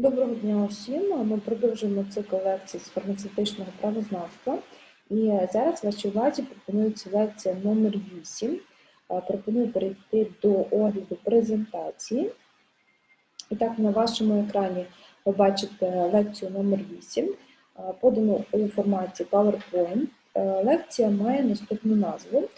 Доброго дня усім. Ми продовжуємо цикл лекцій з фармацевтичного правознавства. І зараз вашій увазі пропонується лекція номер 8. Е, Пропоную перейти до огляду презентації. І так, на вашому екрані ви бачите лекцію номер 8, е, подану у форматі PowerPoint. Е, Лекція має наступну назву.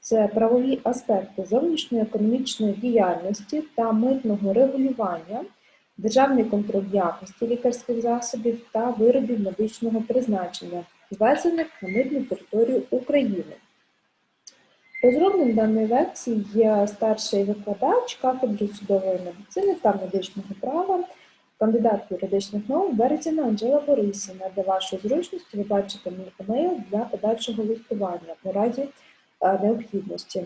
Це правові аспекти зовнішньої економічної діяльності та митного регулювання державний контроль якості лікарських засобів та виробів медичного призначення, ввезених на митну територію України. Розробник даної лекції є старший викладач кафедри судової медицини та медичного права, кандидат юридичних наук Березіна Анжела Борисівна. Для вашої зручності ви бачите мій емейл для подальшого листування у разі е, необхідності.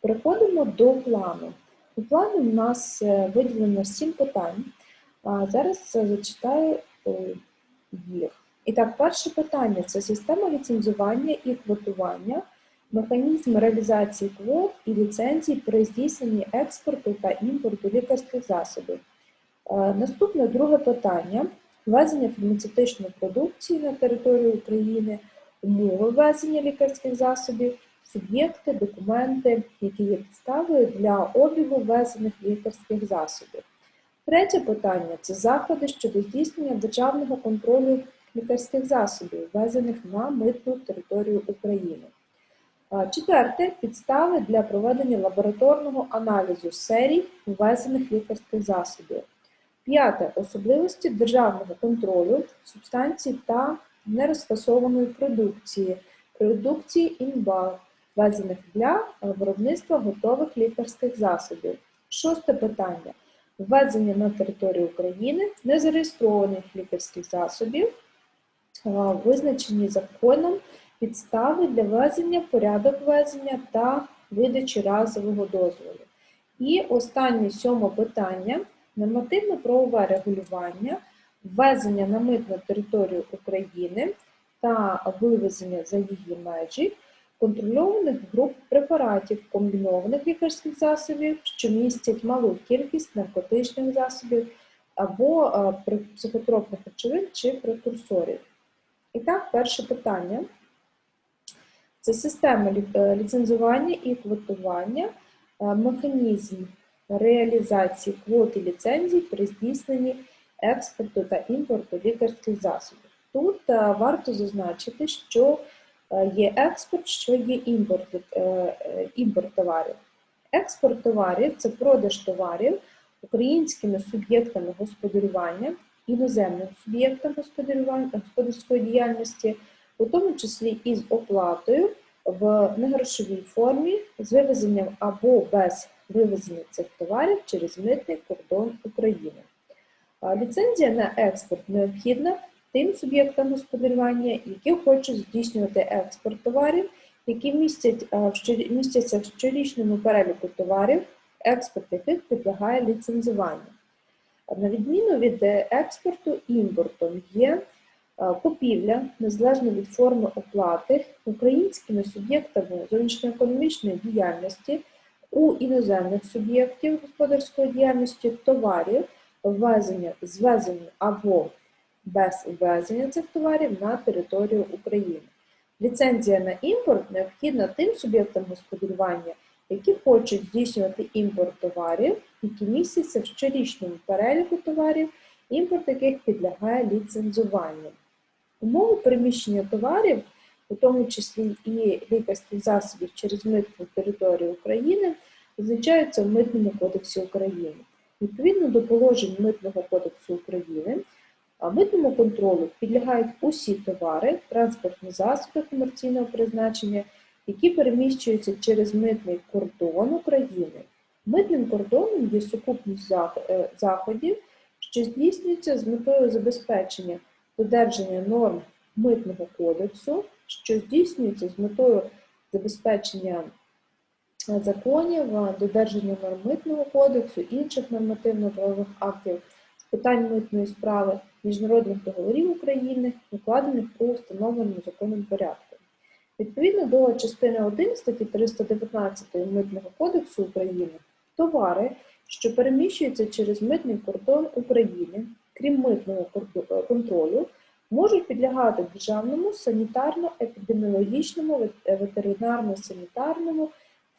Переходимо до плану. У плані у нас е, виділено 7 питань. А зараз е, зачитаю е, їх. І так, перше питання це система ліцензування і квотування, механізм реалізації квот і ліцензій при здійсненні експорту та імпорту лікарських засобів. Е, Наступне друге питання: ввезення фармацевтичної продукції на територію України, умови ввезення лікарських засобів, суб'єкти, документи, які є підставою для обігу ввезених лікарських засобів. Третє питання це заходи щодо здійснення державного контролю лікарських засобів, ввезених на митну територію України. Четверте підстави для проведення лабораторного аналізу серій ввезених лікарських засобів. П'яте особливості державного контролю субстанцій та нерозфасованої продукції, продукції інбар, ввезених для виробництва готових лікарських засобів. Шосте питання ввезення на територію України незареєстрованих лікарських засобів, визначені законом підстави для ввезення, порядок ввезення та видачі разового дозволу. І останнє сьоме питання нормативно-правове регулювання, ввезення на митну територію України та вивезення за її межі контрольованих груп препаратів, комбінованих лікарських засобів, що містять малу кількість наркотичних засобів або е, психотропних речовин чи прекурсорів. І так, перше питання. Це система е, ліцензування і квотування, е, механізм реалізації квот і ліцензій при здійсненні експорту та імпорту лікарських засобів. Тут варто зазначити, що є експорт, що є імпорт, е, е, імпорт товарів. Експорт товарів це продаж товарів українськими суб'єктами господарювання, іноземним суб'єктам господарської діяльності, у тому числі із оплатою в негрошовій формі з вивезенням або без вивезення цих товарів через митний кордон України. Ліцензія на експорт необхідна тим суб'єктам господарювання, які хочуть здійснювати експорт товарів, які містяться в щорічному переліку товарів, експорт яких підлягає ліцензуванню. На відміну від е, експорту, імпортом є купівля, незалежно від форми оплати, українськими суб'єктами зовнішньоекономічної діяльності у іноземних суб'єктів господарської діяльності товарів, ввезення, звезення або без ввезення цих товарів на територію України. Ліцензія на імпорт необхідна тим суб'єктам господарювання, які хочуть здійснювати імпорт товарів, які містяться в щорічному переліку товарів, імпорт яких підлягає ліцензуванню. Умови переміщення товарів, у тому числі і лікарських засобів через митну територію України, визначаються в Митному кодексі України. Відповідно до положень Митного кодексу України, митному контролю підлягають усі товари, транспортні засоби комерційного призначення, які переміщуються через митний кордон України. Митним кордоном є сукупність е, заходів, що здійснюється з метою забезпечення додержання норм митного кодексу, що здійснюється з метою забезпечення е, законів, е, додержання норм митного кодексу, інших нормативно-правових актів питань митної справи, міжнародних договорів України, укладених у встановленому законом порядку. Відповідно до частини 1 статті 319 Митного кодексу України, товари, що переміщуються через митний кордон України, крім митного е, контролю, можуть підлягати державному санітарно-епідеміологічному, е, ветеринарно-санітарному,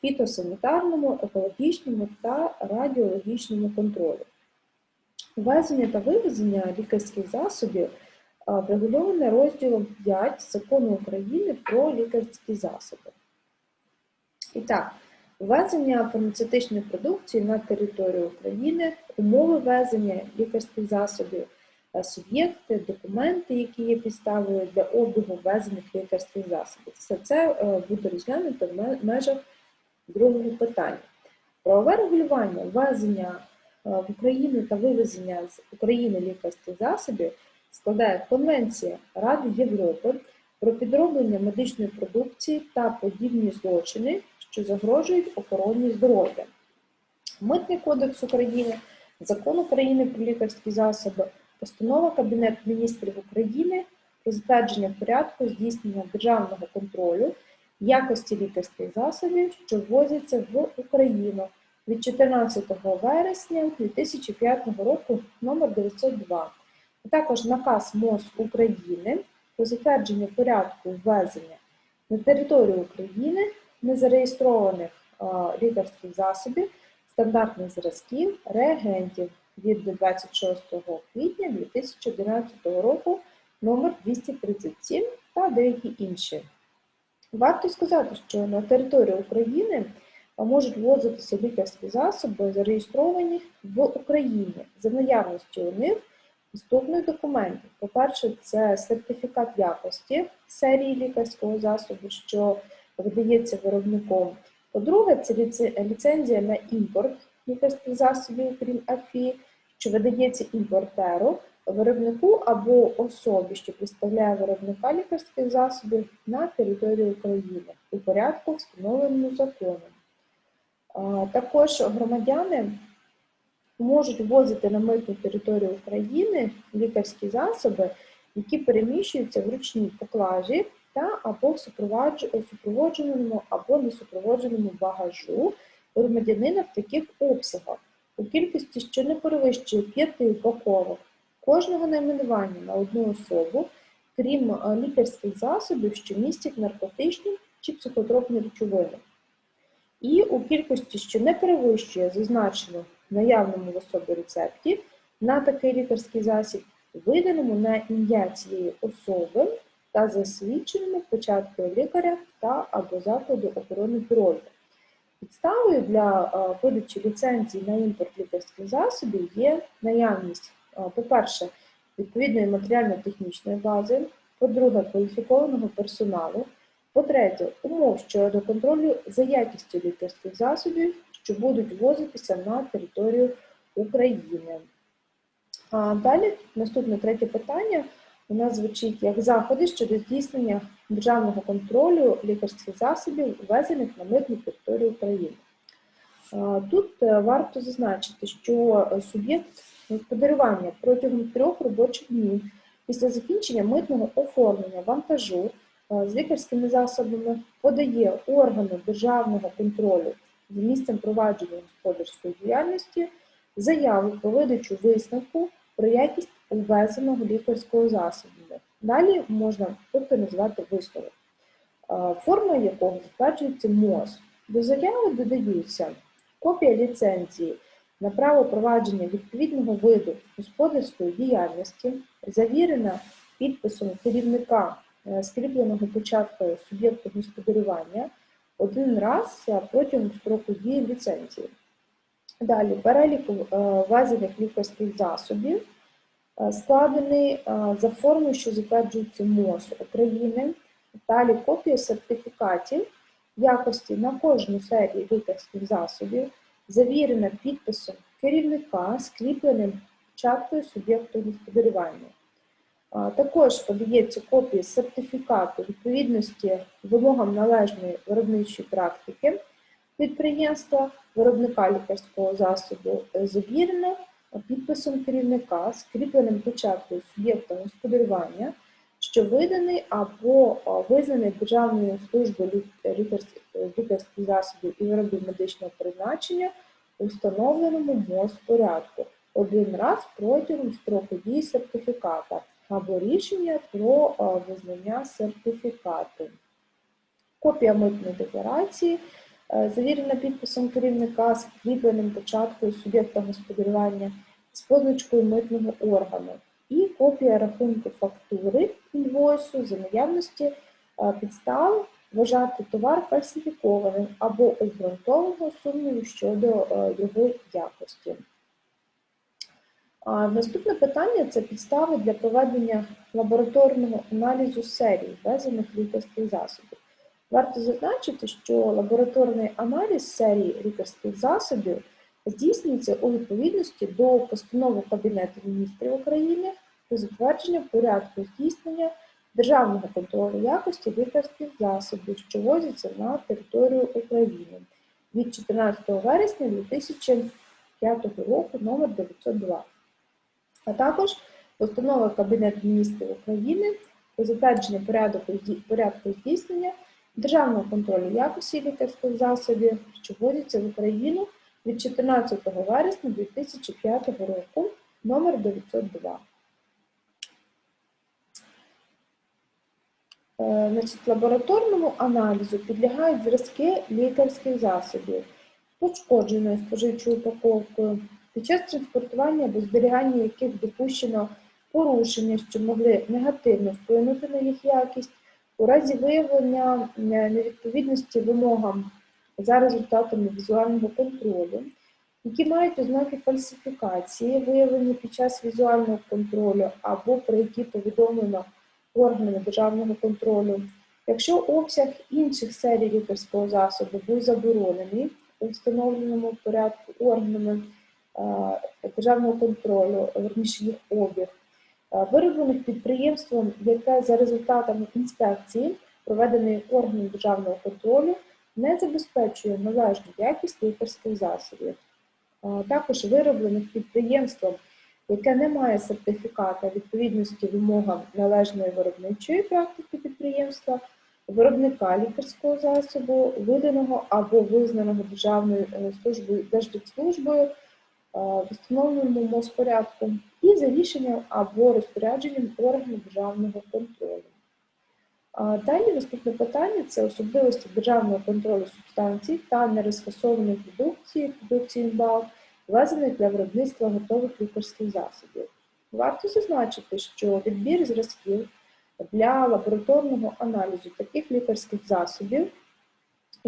фітосанітарному, екологічному та радіологічному контролю. Ввезення та вивезення лікарських засобів врегульоване розділом 5 Закону України про лікарські засоби. І так, ввезення фармацевтичної продукції на територію України, умови ввезення лікарських засобів, суб'єкти, документи, які є підставою для обігу ввезених лікарських засобів. Все це е, буде розглянуто в межах другого питання. Правове регулювання ввезення в Україну та вивезення з України лікарських засобів складає Конвенція Ради Європи про підроблення медичної продукції та подібні злочини, що загрожують охороні здоров'я. Митний кодекс України, Закон України про лікарські засоби, Постанова Кабінету міністрів України про затвердження порядку здійснення державного контролю якості лікарських засобів, що ввозяться в Україну від 14 вересня 2005 року номер 902, а також наказ МОЗ України про затвердження порядку ввезення на територію України незареєстрованих лікарських засобів, стандартних зразків, реагентів від 26 квітня 2011 року номер 237 та деякі інші. Варто сказати, що на територію України можуть ввозитися лікарські засоби, зареєстровані в Україні за наявності у них наступних документів. По-перше, це сертифікат якості серії лікарського засобу, що видається виробником. По-друге, це ліцензія на імпорт лікарських засобів, крім АФІ, що видається імпортеру, виробнику або особі, що представляє виробника лікарських засобів на території України у порядку, встановленому законом. Також громадяни можуть ввозити на митну територію України лікарські засоби, які переміщуються в ручній поклажі та або в супроводженому або несупроводженому багажу громадянина в таких обсягах у кількості, що не перевищує п'яти упаковок кожного найменування на одну особу, крім е, лікарських засобів, що містять наркотичні чи психотропні речовини. І у кількості, що не перевищує зазначену в наявному в особі рецепті на такий лікарський засіб, виданому на ім'я цієї особи та засвідченому початкою лікаря та або закладу охорони здоров'я. Підставою для видачі ліцензій на імпорт лікарських засобів є наявність, по-перше, відповідної матеріально-технічної бази, по-друге, кваліфікованого персоналу, по-третє, умов щодо контролю за якістю лікарських засобів, що будуть ввозитися на територію України. А далі наступне третє питання у нас звучить як заходи щодо здійснення державного контролю лікарських засобів, ввезених на митну територію України. Тут е, варто зазначити, що суб'єкт господарювання протягом трьох робочих днів після закінчення митного оформлення вантажу з лікарськими засобами подає органу державного контролю з місцем провадження господарської діяльності заяву про видачу висновку про якість увезеного лікарського засобу. Далі можна просто назвати висновок, е, форма якого затверджується МОЗ. До заяви додаються копія ліцензії на право провадження відповідного виду господарської діяльності, завірена підписом керівника е, скріпленого початкою суб'єкту господарювання один раз е, протягом строку дії ліцензії. Далі перелік е, ввезених лікарських засобів е, складений е, за формою, що затверджується МОЗ України. Далі копія сертифікатів якості на кожну серію лікарських засобів, завірена підписом керівника, скріпленим печаткою суб'єкту господарювання. Також подається копія сертифікату відповідності вимогам належної виробничої практики підприємства, виробника лікарського засобу е, підписом керівника, скріпленим печаткою суб'єкта господарювання, що виданий або визнаний Державною службою лікарських засобів і виробів медичного призначення у встановленому МОЗ порядку. один раз протягом строку дії сертифіката або рішення про е, визнання сертифікату. Копія митної декларації, е, завірена підписом керівника з кріпленим початкою суб'єкта господарювання з позначкою митного органу і копія рахунку фактури інвойсу за наявності е, підстав вважати товар фальсифікованим або обґрунтованого сумніву щодо його якості. Наступне питання це підстави для проведення лабораторного аналізу серій ввезених лікарських засобів. Варто зазначити, що лабораторний аналіз серії лікарських засобів здійснюється у відповідності до постанови Кабінету міністрів України про затвердження порядку здійснення державного контролю якості лікарських засобів, що возяться на територію України від 14 вересня 2005 року номер 902 а також постанова Кабінету міністрів України про затвердження порядку, здійснення державного контролю якості лікарських засобів, що вводяться в Україну від 14 вересня 2005 року номер 902. Е, Значить, лабораторному аналізу підлягають зразки лікарських засобів, пошкодженою споживчою упаковкою, під час транспортування або зберігання яких допущено порушення, що могли негативно вплинути на їх якість, у разі виявлення е, невідповідності вимогам за результатами візуального контролю, які мають ознаки фальсифікації, виявлені під час візуального контролю або про які повідомлено органами державного контролю. Якщо обсяг інших серій лікарського засобу був заборонений у встановленому порядку органами державного контролю, верніше їх обіг, е, вироблених підприємством, яке за результатами інспекції, проведеної органом державного контролю, не забезпечує належну якість лікарських засобів. Е, також вироблених підприємством, яке не має сертифіката відповідності вимогам належної виробничої практики підприємства, виробника лікарського засобу, виданого або визнаного Державною службою Держдепслужбою в встановленому МОЗ-порядку і за рішенням або розпорядженням органу державного контролю. Далі наступне питання це особливості державного контролю субстанцій та нерозфасованої продукції, продукції імбал, ввезених для виробництва готових лікарських засобів. Варто зазначити, що відбір зразків для лабораторного аналізу таких лікарських засобів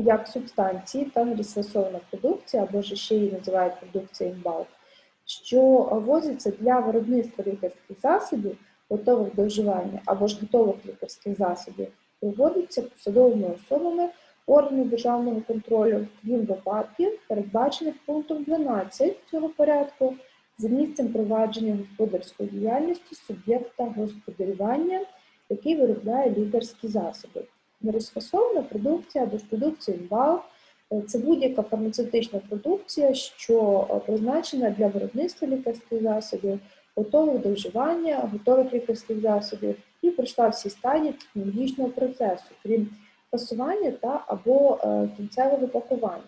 як субстанції та нерозфасована продукція, або ж ще її називають продукція інбалк, що возиться для виробництва лікарських засобів, готових до вживання або ж готових лікарських засобів, виводиться посадовими особами органів державного контролю, крім випадків, передбачених пунктом 12 цього порядку, за місцем провадження господарської діяльності суб'єкта господарювання, який виробляє лікарські засоби. Нерозфасована продукція або ж продукція інвал це будь-яка фармацевтична продукція, що е, призначена для виробництва лікарських засобів, готових до вживання, готових лікарських засобів і пройшла всі стадії технологічного процесу, крім фасування та або е, кінцевого пакування.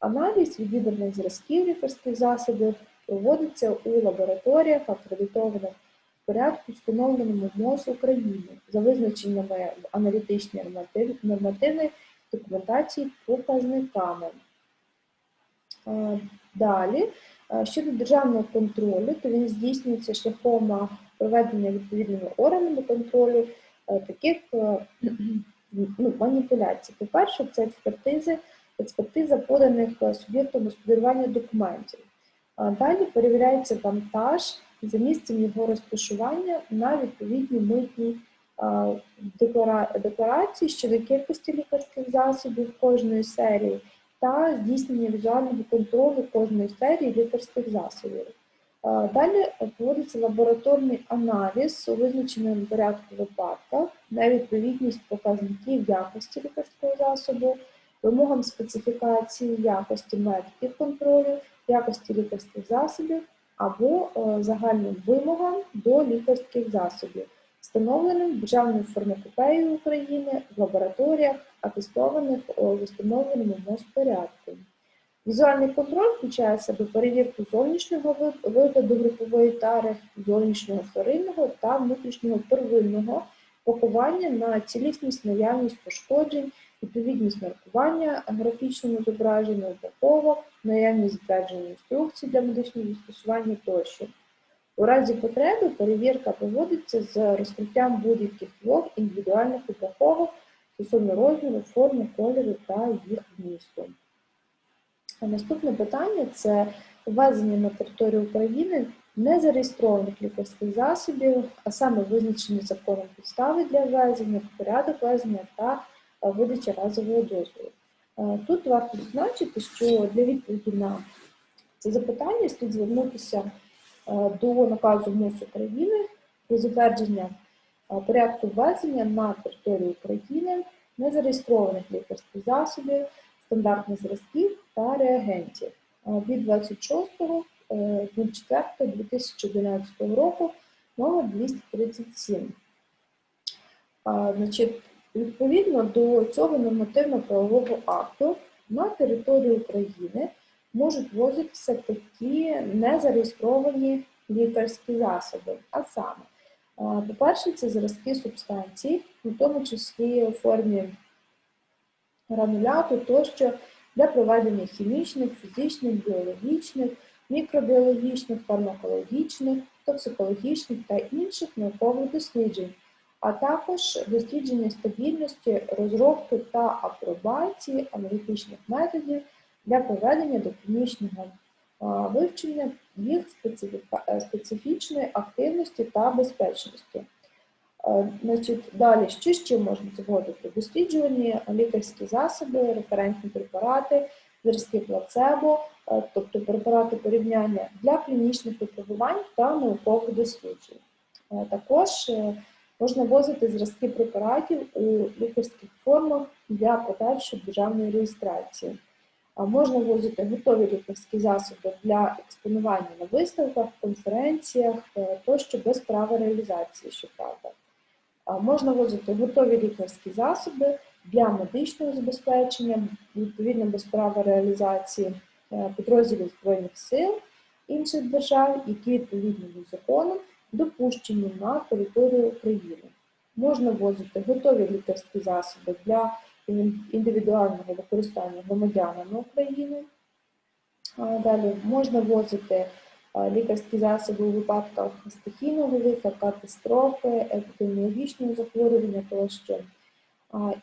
Аналіз відібраних зразків лікарських засобів проводиться у лабораторіях, акредитованих порядку, встановленому МОЗ України за визначеннями аналітичної нормативної документації показниками. Далі, щодо державного контролю, то він здійснюється шляхом проведення відповідними органами контролю таких ну, маніпуляцій. По-перше, це експертизи, експертиза поданих суб'єктом господарювання документів. Далі перевіряється вантаж за місцем його розташування на відповідній митній декларації щодо кількості лікарських засобів кожної серії та здійснення візуального контролю кожної серії лікарських засобів. Далі проводиться лабораторний аналіз у визначеному порядку випадках на відповідність показників якості лікарського засобу, вимогам специфікації якості методів контролю, якості лікарських засобів або е, загальним вимогам до лікарських засобів, встановленим Державною фармакопеєю України в лабораторіях, атестованих у встановленому МОЗ порядку. Візуальний контроль включає в себе перевірку зовнішнього ви- вигляду групової тари, зовнішнього вторинного та внутрішнього первинного пакування на цілісність, наявність пошкоджень, відповідність маркування графічному зображенню, упаковок, наявність затвердженої інструкцій для медичного застосування тощо. У разі потреби перевірка проводиться з розкриттям будь-яких ваг індивідуальних упаковок стосовно розміру, форми, кольору та їх вмісту. Наступне питання це ввезення на територію України незареєстрованих лікарських засобів, а саме визначені законом підстави для ввезення, порядок ввезення та е, видача разового дозволу. Е, Тут варто зазначити, що для відповіді на це запитання слід звернутися е, до наказу МОЗ України про затвердження е, порядку ввезення на територію України незареєстрованих лікарських засобів, стандартних зразків та реагентів е, від 26.04.2011 року номер 237. Значить, відповідно до цього нормативно-правового акту на територію України можуть ввозитися такі незареєстровані лікарські засоби. А саме, по-перше, це зразки субстанцій, у тому числі у формі грануляту тощо для проведення хімічних, фізичних, біологічних, мікробіологічних, фармакологічних, токсикологічних та інших наукових досліджень, а також дослідження стабільності, розробки та апробації аналітичних методів для проведення доклінічного вивчення їх е, специфічної активності та безпечності. Е, Значить, далі, що ще можна заводити? Досліджувані лікарські засоби, референтні препарати, зразки плацебо, е, тобто препарати порівняння для клінічних випробувань та наукових досліджень. Також можна возити зразки препаратів у лікарських формах для подальшої державної реєстрації. Можна возити готові лікарські засоби для експонування на виставках, конференціях е, тощо без права реалізації, щоправда. Можна возити готові лікарські засоби для медичного забезпечення, відповідно без права реалізації е, підрозділів Збройних сил інших держав, які відповідно до закону допущені на територію України. Можна возити готові лікарські засоби для індивідуального використання громадянами України. Далі можна возити лікарські засоби у випадках стихійного лиха, катастрофи, епідеміологічного захворювання тощо.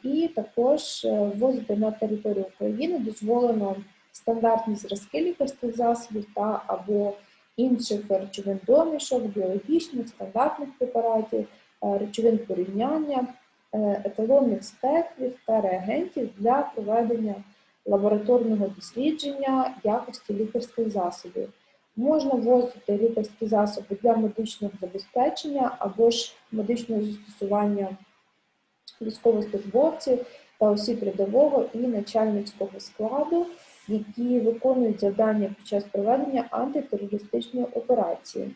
І також е, ввозити на територію України дозволено стандартні зразки лікарських засобів та або інших речовин домішок, біологічних, стандартних препаратів, е, речовин порівняння, е, еталонних спектрів та реагентів для проведення лабораторного дослідження якості лікарських засобів. Можна ввозити лікарські засоби для медичного забезпечення або ж медичного застосування військовослужбовців та осіб рядового і начальницького складу, які виконують завдання під час проведення антитерористичної операції.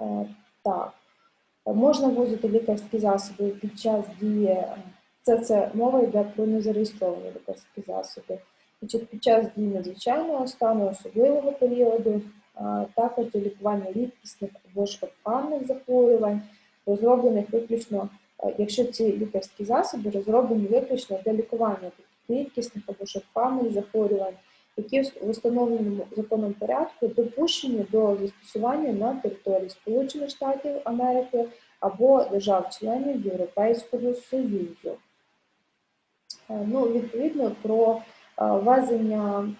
Е, Так, можна ввозити лікарські засоби під час дії. е, Це, це мова йде про незареєстровані лікарські засоби. Значить, під час дії надзвичайного стану, особливого періоду, також для лікування рідкісних або ж захворювань, розроблених виключно, е, якщо ці лікарські засоби розроблені виключно для лікування рідкісних або ж захворювань, які в установленому законом порядку допущені до застосування на території Сполучених Штатів Америки або держав-членів Європейського Союзу. Е, Ну, відповідно, про е, ввезення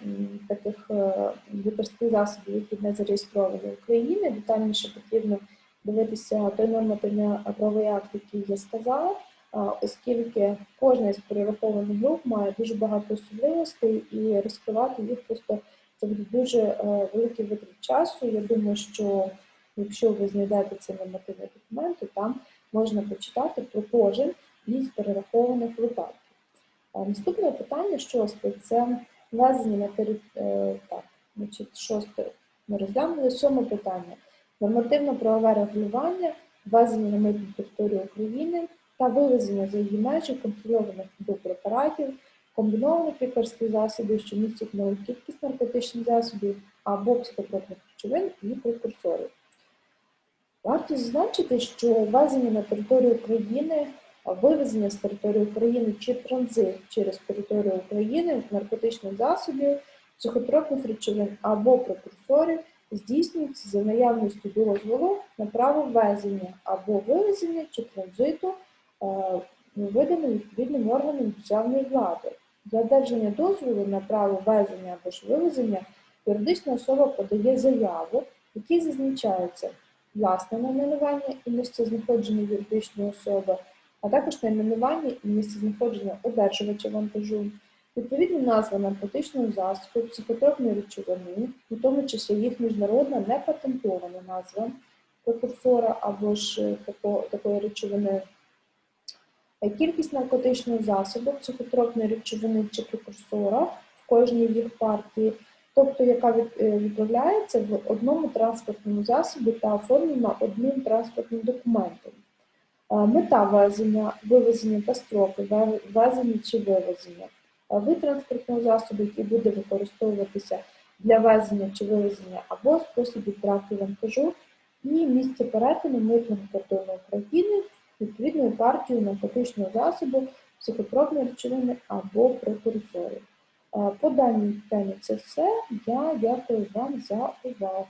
таких е, лікарських засобів, які не зареєстровані в Україні, детальніше потрібно дивитися той нормативний правовий акт, який я сказала, оскільки кожна із перерахованих груп має дуже багато особливостей, і розкривати їх просто це буде дуже е, великий витрат часу. Я думаю, що якщо ви знайдете цей нормативний документ, то там можна почитати про кожен із перерахованих випадків. Наступне питання шосте це ввезення на територію. Так, значить, шосте ми розглянули. Сьоме питання. Нормативно-правове регулювання, ввезення на митну територію України та вивезення за її межі контрольованих препаратів, комбінованих лікарських засобів, що містять малу кількість наркотичних засобів або психотропних речовин і прекурсорів. Варто зазначити, що ввезення на територію України, вивезення з території України чи транзит через територію України наркотичних засобів, психотропних речовин або прекурсорів здійснюється за наявністю дозволу на право ввезення або вивезення чи транзиту, виданим відповідним органом державної влади. Для одержання дозволу на право ввезення або ж вивезення юридична особа подає заяву, в якій зазначається власне найменування і місцезнаходження юридичної особи, а також найменування і місцезнаходження одержувача вантажу, відповідна назва наркотичного засобу, психотропної речовини, у тому числі їх міжнародна непатентована назва прекурсора або ж е, такої речовини, Е, кількість наркотичного засобу, психотропної речовини чи прекурсора в кожній їх партії, тобто яка е, відправляється в одному транспортному засобі та оформлена одним транспортним документом. Е, Мета везення, вивезення та строки везення чи вивезення. Е, Вид транспортного засобу, який буде використовуватися для везення чи вивезення, або спосіб відправки вантажу, і місце перетину митного кордону України відповідною партією наркотичного засобу, психотропної речовини або прекурсорів. Е, По даній темі це все. Я дякую вам за увагу.